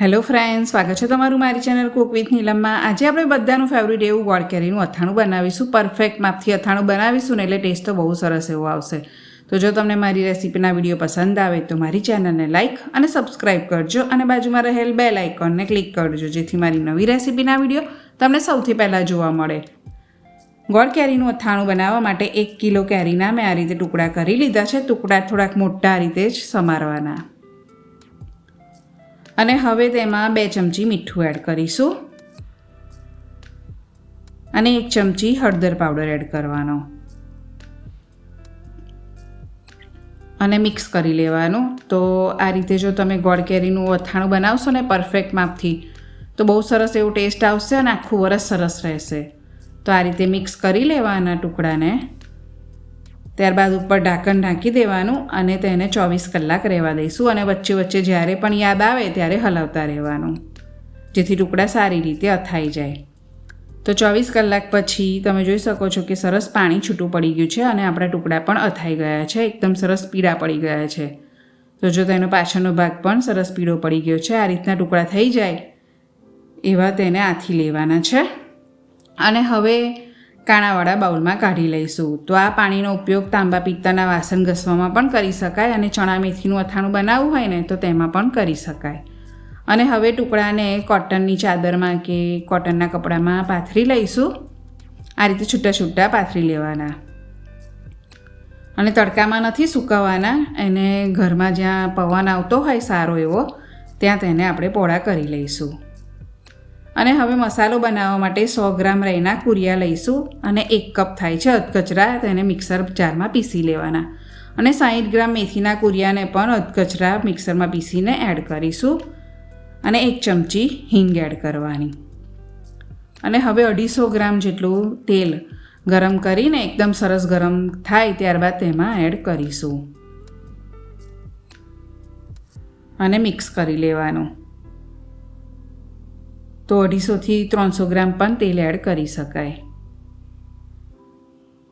Hello friend સ્વાગત છે તમારું મારી ચેનલ કુક વિથ નીલમમાં. આજે આપણે બધાનું ફેવરિટ એવું ગોળ કેરીનું અથાણું બનાવીશું. પરફેક્ટ માપથી અથાણું બનાવીશું ને એટલે ટેસ્ટ તો બહુ સરસ એવો આવશે. તો જો તમને મારી રેસીપીના વીડિયો પસંદ આવે તો મારી ચેનલને લાઇક અને સબસ્ક્રાઇબ કરજો અને બાજુમાં રહેલ બેલ આઇકોનને ક્લિક કરજો, જેથી મારી નવી રેસીપીના વીડિયો તમને સૌથી પહેલાં જોવા મળે. ગોળ કેરીનું અથાણું બનાવવા માટે એક કિલો કેરીના મેં આ રીતે ટુકડા કરી લીધા છે. ટુકડા થોડાક મોટા રીતે જ સમારવાના. અને હવે તેમાં બે ચમચી મીઠું એડ કરીશું. અને એક ચમચી હળદર પાવડર એડ કરવાનો. અને મિક્સ કરી લેવાનું. તો આ રીતે જો તમે ગોળ કેરીનું અથાણું બનાવશો ને પરફેક્ટ માપથી, તો બહુ સરસ એવું ટેસ્ટ આવશે અને આખું વરસ સરસ રહેશે. તો આ રીતે મિક્સ કરી લેવાના ટુકડાને. ત્યારબાદ ઉપર ઢાંકણ ઢાંકી દેવાનું અને તેને ચોવીસ કલાક રહેવા દઈશું અને વચ્ચે વચ્ચે જ્યારે પણ યાદ આવે ત્યારે હલાવતા રહેવાનું, જેથી ટુકડા સારી રીતે અથાઈ જાય. તો ચોવીસ કલાક પછી તમે જોઈ શકો છો કે સરસ પાણી છૂટું પડી ગયું છે અને આપણા ટુકડા પણ અથાઈ ગયા છે, એકદમ સરસ પીળા પડી ગયા છે. તો જો તેનો પાછળનો ભાગ પણ સરસ પીળો પડી ગયો છે, આ રીતના ટુકડા થઈ જાય એવા તેને આથી લેવાના છે. અને હવે કાણાવાળા બાઉલમાં કાઢી લઈશું. તો આ પાણીનો ઉપયોગ તાંબા પિત્તળના વાસણ ઘસવામાં પણ કરી શકાય અને ચણા મેથીનું અથાણું બનાવવું હોય ને તો તેમાં પણ કરી શકાય. અને હવે ટુકડાને કોટનની ચાદરમાં કે કોટનના કપડામાં પાથરી લઈશું. આ રીતે છૂટા છૂટા પાથરી લેવાના. અને તડકામાં નથી સૂકવવાના. એને ઘરમાં જ્યાં પવન આવતો હોય સારો એવો, ત્યાં તેને આપણે પોળા કરી લઈશું. અને હવે મસાલો બનાવવા માટે સો ગ્રામ રૈના કુરિયા લઈશું અને એક કપ થાય છે અધકચરા તેને મિક્સર જારમાં પીસી લેવાના. અને સાહીઠ ગ્રામ મેથીના કુરિયાને પણ અધકચરા મિક્સરમાં પીસીને એડ કરીશું. અને એક ચમચી હિંગ એડ કરવાની. અને હવે અઢીસો ગ્રામ જેટલું તેલ ગરમ કરીને એકદમ સરસ ગરમ થાય ત્યારબાદ તેમાં એડ કરીશું. અને મિક્સ કરી લેવાનું. તો અઢીસોથી ત્રણસો ગ્રામ પણ તેલ એડ કરી શકાય.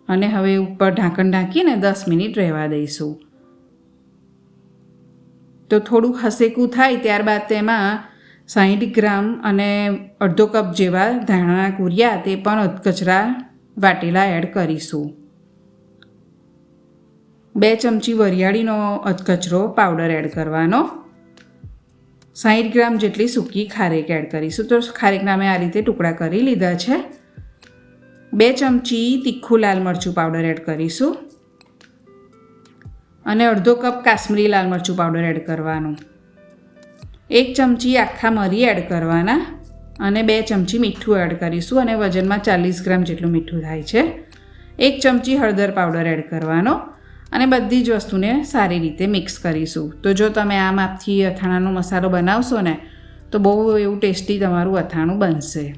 અને હવે ઉપર ઢાંકણ ઢાંકીને દસ મિનિટ રહેવા દઈશું. તો થોડું હસેકું થાય ત્યારબાદ તેમાં સાહીઠ ગ્રામ અને અડધો કપ જેવા ધાણા કુરિયા તે પણ અધકચરા વાટેલા એડ કરીશું. બે ચમચી વરિયાળીનો અધકચરો પાવડર એડ કરવાનો. સાહીઠ ગ્રામ જેટલી સૂકી ખારેક એડ કરીશું. તો ખારેકના મેં આ રીતે ટુકડા કરી લીધા છે. બે ચમચી તીખું લાલ મરચું પાવડર એડ કરીશું. અને અડધો કપ કાશ્મીરી લાલ મરચું પાવડર એડ કરવાનું. એક ચમચી આખા મરી એડ કરવાના અને બે ચમચી મીઠું એડ કરીશું અને વજનમાં ચાલીસ ગ્રામ જેટલું મીઠું થાય છે. એક ચમચી હળદર પાવડર એડ કરવાનો. અને બધી જ વસ્તુને સારી રીતે મિક્સ કરીશું. તો જો તમે આ માપથી અથાણાનો મસાલો બનાવશો ને, તો બહુ એવું ટેસ્ટી તમારું અથાણું બનશે.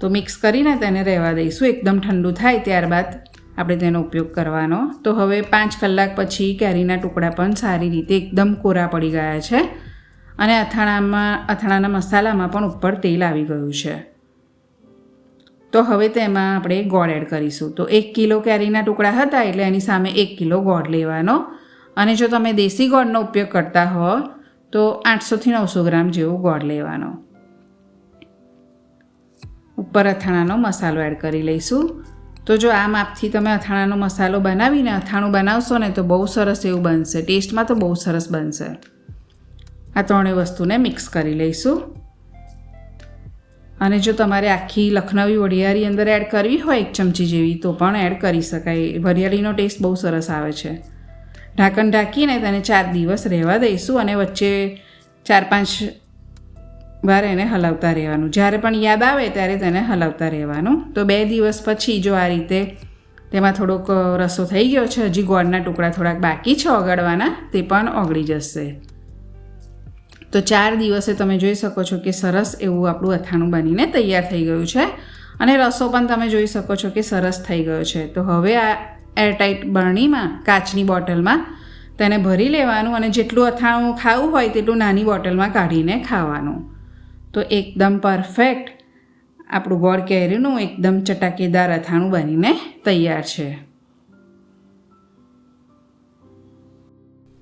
તો મિક્સ કરીને તેને રહેવા દઈશું, એકદમ ઠંડુ થાય ત્યારબાદ આપણે તેનો ઉપયોગ કરવાનો. તો હવે પાંચ કલાક પછી કેરીના ટુકડા પણ સારી રીતે એકદમ કોરા પડી ગયા છે અને અથાણામાં, અથાણાના મસાલામાં પણ ઉપર તેલ આવી ગયું છે. તો હવે તેમાં આપણે ગોળ એડ કરીશું. તો એક કિલો કેરીના ટુકડા હતા એટલે એની સામે એક કિલો ગોળ લેવાનો. અને જો તમે દેશી ગોળનો ઉપયોગ કરતા હો, તો આઠસોથી નવસો ગ્રામ જેવો ગોળ લેવાનો. ઉપર અથાણાનો મસાલો એડ કરી લઈશું. તો જો આ માપથી તમે અથાણાનો મસાલો બનાવીને અથાણું બનાવશો ને તો બહુ સરસ એવું બનશે. ટેસ્ટમાં તો બહુ સરસ બનશે. આ ત્રણેય વસ્તુને મિક્સ કરી લઈશું. અને જો તમારે આખી લખનવી વરિયાળી અંદર એડ કરવી હોય એક ચમચી જેવી, તો પણ એડ કરી શકાય. વરિયાળીનો ટેસ્ટ બહુ સરસ આવે છે. ઢાંકણ ઢાંકીને તેને ચાર દિવસ રહેવા દઈશું અને વચ્ચે ચાર પાંચ વાર એને હલાવતા રહેવાનું. જ્યારે પણ યાદ આવે ત્યારે તેને હલાવતા રહેવાનું. તો બે દિવસ પછી જો આ રીતે તેમાં થોડોક રસો થઈ ગયો છે, હજી ગોળના ટુકડા થોડાક બાકી છે ઓગળવાના, તે પણ ઓગળી જશે. તો ચાર દિવસે તમે જોઈ શકો છો કે સરસ એવું આપણું અથાણું બનીને તૈયાર થઈ ગયું છે. અને રસો પણ તમે જોઈ શકો છો કે સરસ થઈ ગયો છે. તો હવે આ એરટાઇટ બરણીમાં, કાચની બોટલમાં તેને ભરી લેવાનું અને જેટલું અથાણું ખાવું હોય તેટલું નાની બોટલમાં કાઢીને ખાવાનું. તો એકદમ પરફેક્ટ આપણું ગોળ કેરીનું એકદમ ચટાકેદાર અથાણું બનીને તૈયાર છે.